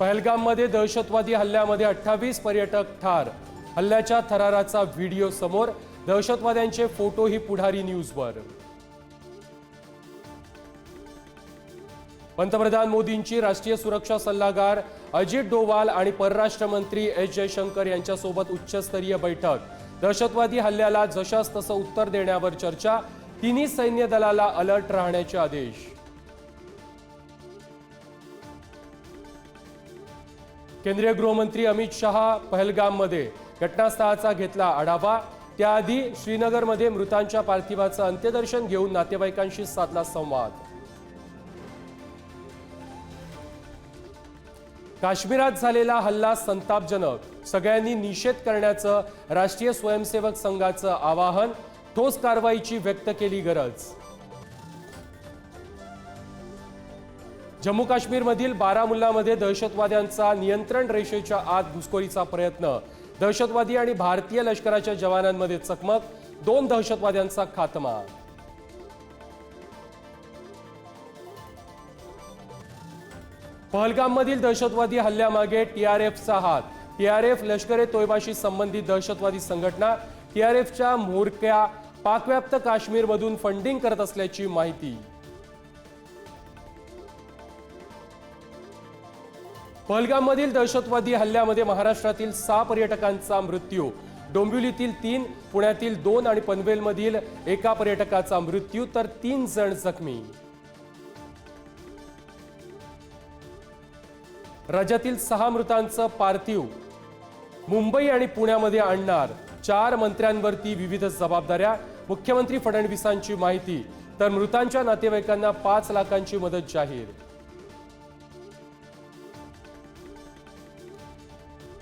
पहलगाममध्ये दहशतवादी हल्ल्यामध्ये अठ्ठावीस पर्यटक ठार. हल्ल्याच्या थराराचा व्हिडिओ समोर दहशतवाद्यांचे फोटोही पुढारी न्यूजवर. पंतप्रधान मोदींची राष्ट्रीय सुरक्षा सल्लागार अजित डोवाल आणि परराष्ट्र मंत्री एस जयशंकर यांच्यासोबत उच्चस्तरीय बैठक. दहशतवादी हल्ल्याला जशास तसं उत्तर देण्यावर चर्चा तिन्ही सैन्य दलाला अलर्ट राहण्याचे आदेश. केंद्रीय गृहमंत्री अमित शहा पहलगाममध्ये घटनास्थळाचा घेतला आढावा. त्याआधी श्रीनगरमध्ये मृतांच्या पार्थिवाचं अंत्यदर्शन घेऊन नातेवाईकांशी साधला संवाद. काश्मीरात झालेला हल्ला संतापजनक. सगळ्यांनी निषेध करण्याचं राष्ट्रीय स्वयंसेवक संघाचं आवाहन. ठोस कारवाईची व्यक्त केली गरज. जम्मू काश्मीरमधील बारामुल्लामध्ये दहशतवाद्यांचा नियंत्रण रेषेच्या आत घुसखोरीचा प्रयत्न. दहशतवादी आणि भारतीय लष्कराच्या जवानांमध्ये चकमक दोन दहशतवाद्यांचा खात्मा. पहलगाममधील दहशतवादी हल्ल्यामागे टीआरएफचा हात. टीआरएफ लष्कर ए तोयबाशी संबंधित दहशतवादी संघटना टीआरएफच्या म्होरक्या पाकव्याप्त काश्मीरमधून फंडिंग करत असल्याची माहिती. पहलगाममधील दहशतवादी हल्ल्यामध्ये महाराष्ट्रातील सहा पर्यटकांचा मृत्यू. डोंबिवलीतील तीन पुण्यातील दोन आणि पनवेलमधील एका पर्यटकाचा मृत्यू तर तीन जण जखमी. राज्यातील सहा मृतांचं पार्थिव मुंबई आणि पुण्यामध्ये आणणार. चार मंत्र्यांवरती विविध जबाबदाऱ्या. मुख्यमंत्री फडणवीसांची माहिती तर मृतांच्या नातेवाईकांना पाच लाखांची मदत जाहीर.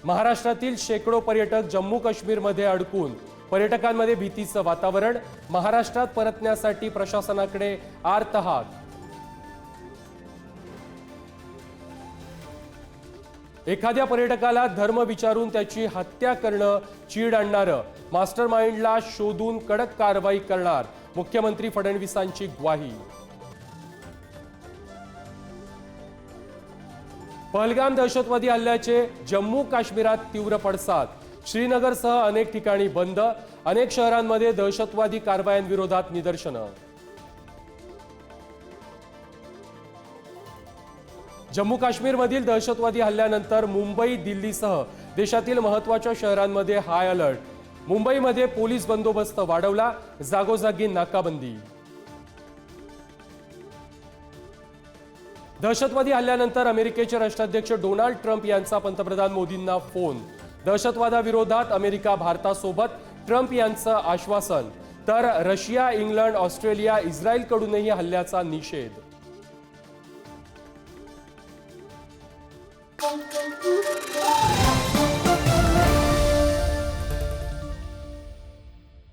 महाराष्ट्रातील शेकडो पर्यटक जम्मू काश्मीरमध्ये अडकून पर्यटकांमध्ये भीतीचं वातावरण महाराष्ट्रात परतण्यासाठी प्रशासनाकडे आर्तहात एखाद्या पर्यटकाला धर्म विचारून त्याची हत्या करणं चीड आणणारं. मास्टर माइंडला शोधून कडक कारवाई करणार मुख्यमंत्री फडणवीसांची ग्वाही. पहलगाम दहशतवादी हल्ल्याचे जम्मू काश्मीरात तीव्र पडसाद. श्रीनगरसह अनेक ठिकाणी बंद अनेक शहरांमध्ये दहशतवादी कारवायांविरोधात निदर्शनं. जम्मू काश्मीरमधील दहशतवादी हल्ल्यानंतर मुंबई दिल्लीसह देशातील महत्त्वाच्या शहरांमध्ये हाय अलर्ट. मुंबईमध्ये पोलीस बंदोबस्त वाढवला जागोजागी नाकाबंदी. दहशतवादी हल्ल्यानंतर अमेरिकेचे राष्ट्राध्यक्ष डोनाल्ड ट्रम्प यांचा पंतप्रधान मोदींना फोन. दहशतवादाविरोधात अमेरिका भारतासोबत ट्रम्प यांचं आश्वासन. तर रशिया इंग्लंड ऑस्ट्रेलिया इस्रायलकडूनही हल्ल्याचा निषेध.